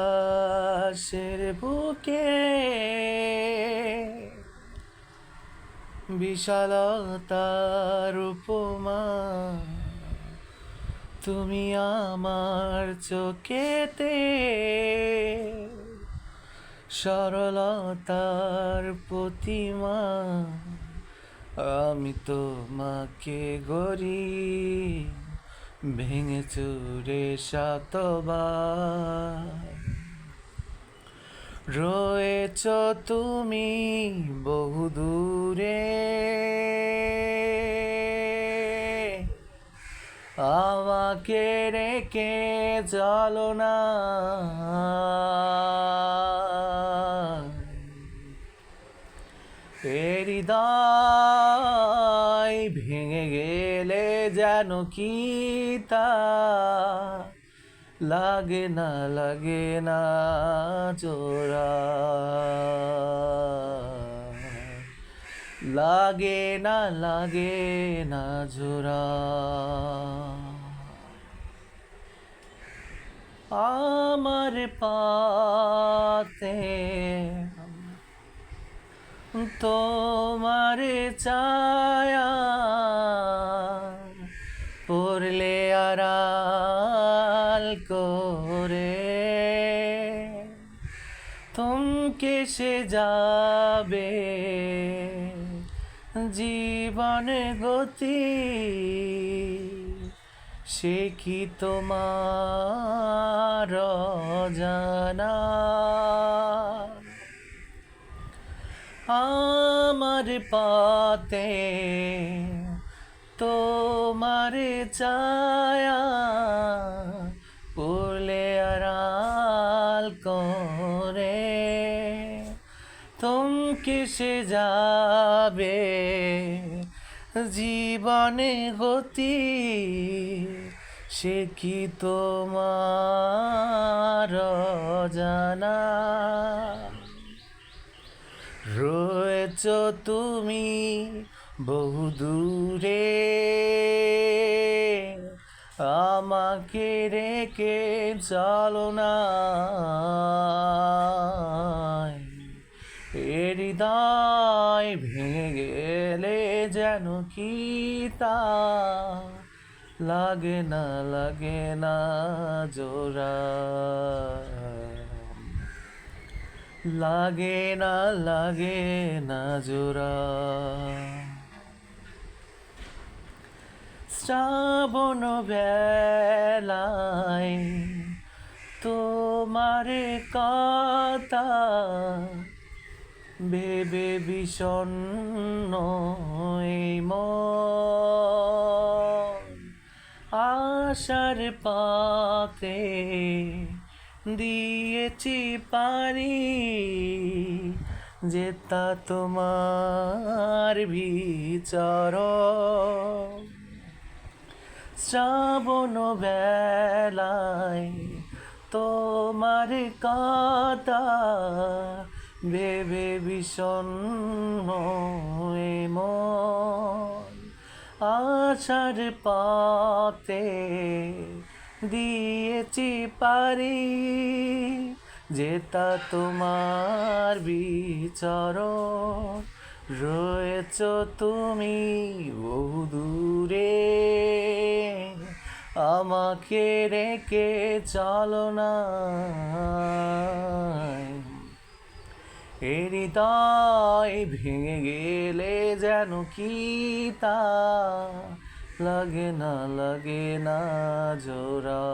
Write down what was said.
আকাশের বুকে বিশালতার উপমা তুমি আমার চোখেতে সরলতার প্রতিমা আমি তোমাকে গড়ি ভেঙে চুরে শতবার। রয়েছ তুমি বহু দূরে। আমাকে রেখে চলো না। হৃদয় ভেঙে গেলে। যেন কি তা? লাগে না লাগে না জোড়া লাগে না লাগে না জোড়া আমার পাতে তোমার ছায়া করে। থমকে সে যাবে জীবন গতি। সে কি তোমার জানা আমার পাতে তোমার ছায়া থমকে সে যাবে, জীবনে গতি সে কি তোমার জানা রয়েছ তুমি বহু দূরে, আমাকে রেখে চলো না। হৃদয় ভেঙে গেলে যেন কি তা লাগে না লাগে না জোড়া। লাগে না লাগে না জোড়া। শ্রাবণ বেলায় তোমার কথা ভেবে বিষণ্ণ আশার পাতে দিয়েছি পারি যেতা তোমার বিচার শ্রাবণ বেলায় তোমার কথা ভেবে বিষণ্ণ আশার পাতে দিয়েছি পারি যেটা তোমার বিচার রয়েছ তুমি বহু দূরে, আমাকে রেখে চলো না। হৃদয় ভেঙে গেলে যেন কি তা লাগে না লাগে না জোড়া।